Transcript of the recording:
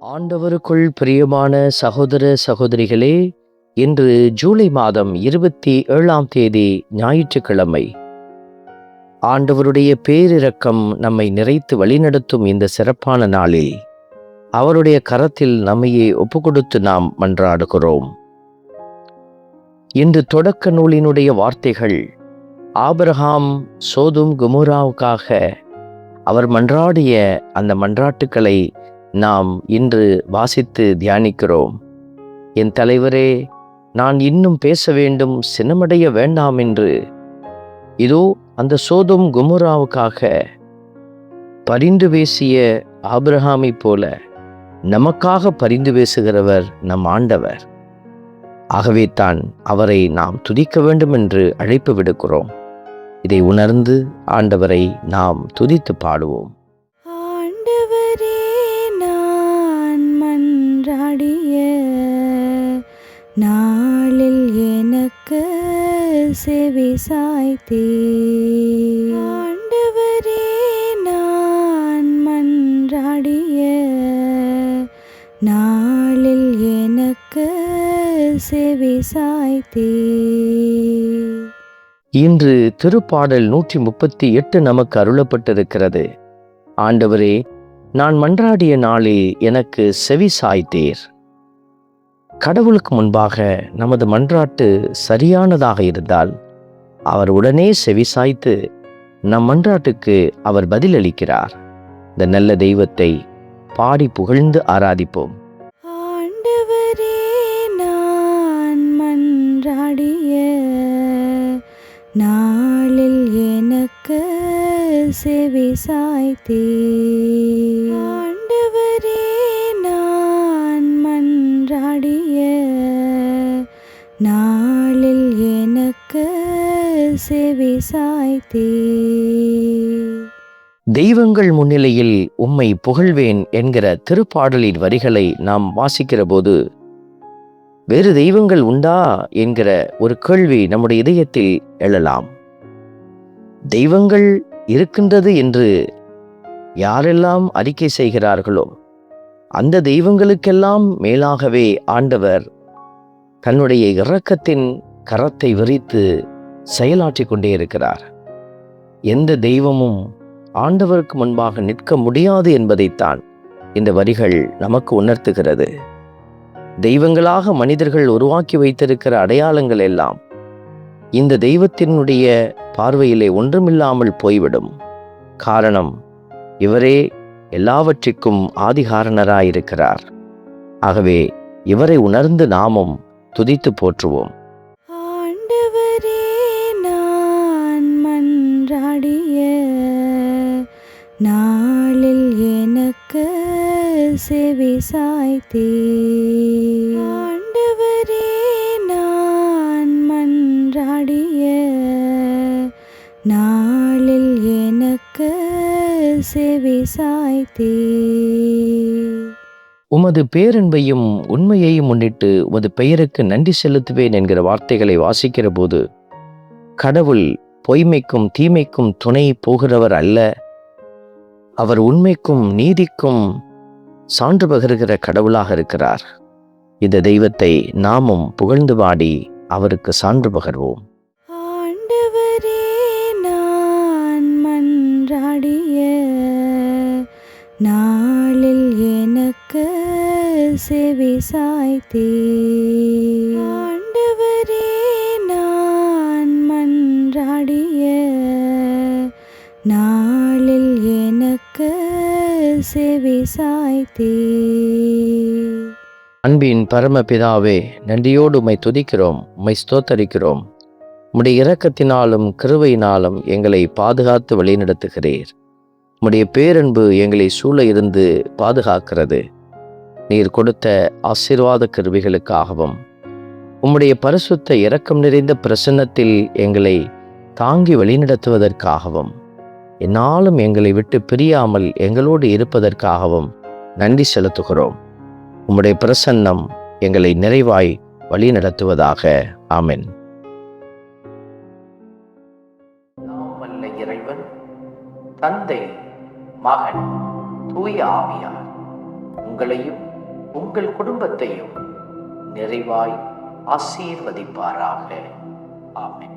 ஆண்டவருக்குள் பிரியமான சகோதர சகோதரிகளே இன்று ஜூலை மாதம் இருபத்தி ஏழாம் தேதி ஞாயிற்றுக்கிழமை. ஆண்டவருடைய பேரிரக்கம் நம்மை நிறைத்து வழிநடத்தும் இந்த சிறப்பான நாளில் அவருடைய கரத்தில் நம்மையே ஒப்புக்கொடுத்து நாம் மன்றாடுகிறோம். இன்று தொடக்க நூலினுடைய வார்த்தைகள் ஆபிரஹாம் சோதும் குமுராவுக்காக அவர் மன்றாடிய அந்த மன்றாட்டுக்களை நாம் இன்று வாசித்து தியானிக்கிறோம். என் தலைவரே நான் இன்னும் பேச வேண்டும் சினமடைய வேண்டாம் என்று. இதோ அந்த சோதம் குமுராவுக்காக பரிந்து பேசிய ஆபிரகாமைப் போல நமக்காக பரிந்து பேசுகிறவர் நம் ஆண்டவர். ஆகவே தான் அவரை நாம் துதிக்க வேண்டும் என்று அழைப்பு விடுக்கிறோம். இதை உணர்ந்து ஆண்டவரை நாம் துதித்து பாடுவோம். நாளில் எனக்கு செவி சாய்த்தே. ஆண்டவரே நான் மன்றாடிய நாளில் எனக்கு செவி சாய்த்தே. இன்று திருப்பாடல் நூற்றி முப்பத்தி எட்டு நமக்கு அருளப்பட்டிருக்கிறது. ஆண்டவரே நான் மன்றாடிய நாளில் எனக்கு செவி சாய்த்தீர். கடவுளுக்கு முன்பாக நமது மன்றாட்டு சரியானதாக இருந்தால் அவர் உடனே செவிசாய்த்து நம் மன்றாட்டுக்கு அவர் பதிலளிக்கிறார். இந்த நல்ல தெய்வத்தை பாடி புகழ்ந்து ஆராதிப்போம். ஆண்டவரே நான் மன்றாடிய நாளில் எனக்கு செவி செவி சாய்த்தே. தெய்வங்கள் முன்னிலையில் உம்மை புகழ்வேன் என்கிற திருப்பாடலின் வரிகளை நாம் வாசிக்கிற போது வேறு தெய்வங்கள் உண்டா என்கிற ஒரு கேள்வி நம்முடைய இதயத்தில் எழலாம். தெய்வங்கள் இருக்கின்றது என்று யாரெல்லாம் அறிக்கை செய்கிறார்களோ அந்த தெய்வங்களுக்கெல்லாம் மேலாகவே ஆண்டவர் தன்னுடைய இரக்கத்தின் கரத்தை விரித்து செயலாற்றி கொண்டே இருக்கிறார். எந்த தெய்வமும் ஆண்டவருக்கு முன்பாக நிற்க முடியாது என்பதைத்தான் இந்த வரிகள் நமக்கு உணர்த்துகிறது. தெய்வங்களாக மனிதர்கள் உருவாக்கி வைத்திருக்கிற அடையாளங்கள் எல்லாம் இந்த தெய்வத்தினுடைய பார்வையிலே ஒன்றுமில்லாமல் போய்விடும். காரணம் இவரே எல்லாவற்றிற்கும் ஆதிகாரணராயிருக்கிறார். ஆகவே இவரை உணர்ந்து நாமும் துதித்து போற்றுவோம். நாளில் எனக்கு செவி சாய்த்தே. ஆண்டவரே நான் மன்றாடிய நாளில் எனக்கு செவி சாய்த்தே. உமது பேரன்பையும் உண்மையையும் முன்னிட்டு உமது பெயருக்கு நன்றி செலுத்துவேன் என்கிற வார்த்தைகளை வாசிக்கிற போது கடவுள் பொய்மைக்கும் தீமைக்கும் துணை போகிறவர் அல்ல. அவர் உண்மைக்கும் நீதிக்கும் சான்று பகிர்கிற கடவுளாக இருக்கிறார். இந்த தெய்வத்தை நாமும் புகழ்ந்து பாடி அவருக்கு சான்று பகர்வோம். ஆண்டவரே நான் மன்றாடிய நாளில் எனக்கு செவி சாய்த்தே சேவை சாய்த்தே. அன்பின் பரமபிதாவே நன்றியோடு உம்மை துதிக்கிறோம் உம்மை ஸ்தோத்தரிக்கிறோம். உம்முடைய இரக்கத்தினாலும் கிருவையினாலும் எங்களை பாதுகாத்து வழிநடத்துகிறீர். உம்முடைய பேரன்பு எங்களை சூழ இருந்து பாதுகாக்கிறது. நீர் கொடுத்த ஆசீர்வாத கருவிகளுக்காகவும் உம்முடைய பரிசுத்த இரக்கம் நிறைந்த பிரசன்னத்தில் எங்களை தாங்கி வழிநடத்துவதற்காகவும். என்னாலும் எங்களை விட்டு பிரியாமல் எங்களோடு இருப்பதற்காகவும் நன்றி செலுத்துகிறோம். உம்முடைய பிரசன்னம் எங்களை நிறைவாய் வழி நடத்துவதாக ஆமென் இறைவன் தந்தை மகன் தூய ஆவியார் உங்களையும் உங்கள் குடும்பத்தையும் நிறைவாய் ஆசீர்வதிப்பாராக. ஆமென்.